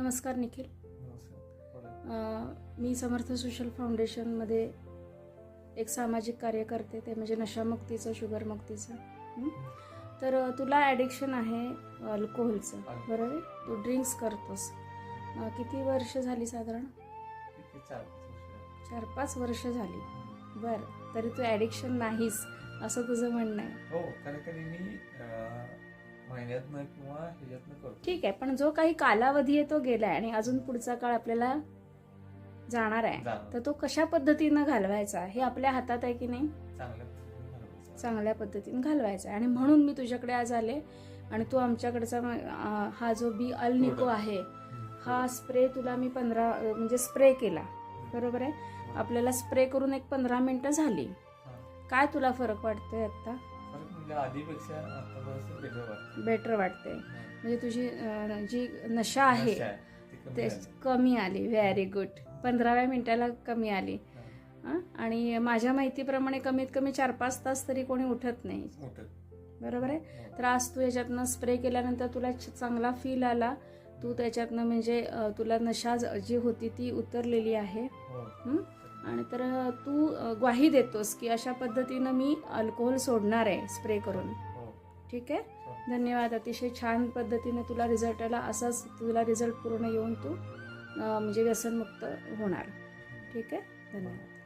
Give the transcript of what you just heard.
नमस्कार निखिल. मी समर्थ सोशल फाउंडेशनमध्ये एक सामाजिक कार्य करते ते म्हणजे नशामुक्तीचं शुगरमुक्तीचं? तर तुला ॲडिक्शन आहे अल्कोहोलचं बरोबर? तू ड्रिंक्स करतोस. किती वर्ष झाली साधारण? किती चार पाच वर्ष. चार पाच वर्ष झाली. बरं तरी तू ॲडिक्शन नाहीस असं तुझं म्हणणं आहे. हो कधी कधी मी किंवा ह्याच्यातनं करतो ठीक आहे पण जो काही कालावधी आहे तो गेला आहे आणि अजून पुढचा काळ आपल्याला जाणार आहे. तर तो कशा पद्धतीनं घालवायचा हे आपल्या हातात आहे की नाही चांगल्या पद्धतीने घालवायचं. चांगल्या पद्धतीने घालवायचा आहे आणि म्हणून मी तुझ्याकडे आज आले आणि तू आमच्याकडचा अं, हा जो बी अल निको Product. आहे. हा स्प्रे तुला मी पंधरा अं, म्हणजे स्प्रे केला बरोबर आहे. आपल्याला स्प्रे करून एक पंधरा मिनिटं झाली हा. काय तुला फरक वाटतोय आता आधीपेक्षा आता बेटर वाटतं बेटर वाटते. म्हणजे तुझी अं, जी नशा आहे नशा ती कमी ते झाली. कमी आली व्हेरी गुड पंधराव्या मिनिटाला कमी आली हा. हं? आणि माझ्या माहितीप्रमाणे कमीत कमी चार पाच तास तरी कोणी उठत नाही मोठं. बरोबर आहे हो. तर आज तू याच्यातनं स्प्रे केल्यानंतर तुला छ- चांगला फील आला तू त्याच्यातनं म्हणजे अ, तुला नशा ज- जी होती ती उतरलेली आहे हो. हं? आणि तर तू ग्वाही देतोस की अशा पद्धतीनं मी अल्कोहोल सोडणार आहे स्प्रे करून. हो. ठीक आहे? हो. धन्यवाद. अतिशय छान पद्धतीने तुला रिझल्ट आला. असाच तुला रिझल्ट पूर्ण येऊन तू म्हणजे व्यसनमुक्त होणार. ठीक आहे? धन्यवाद.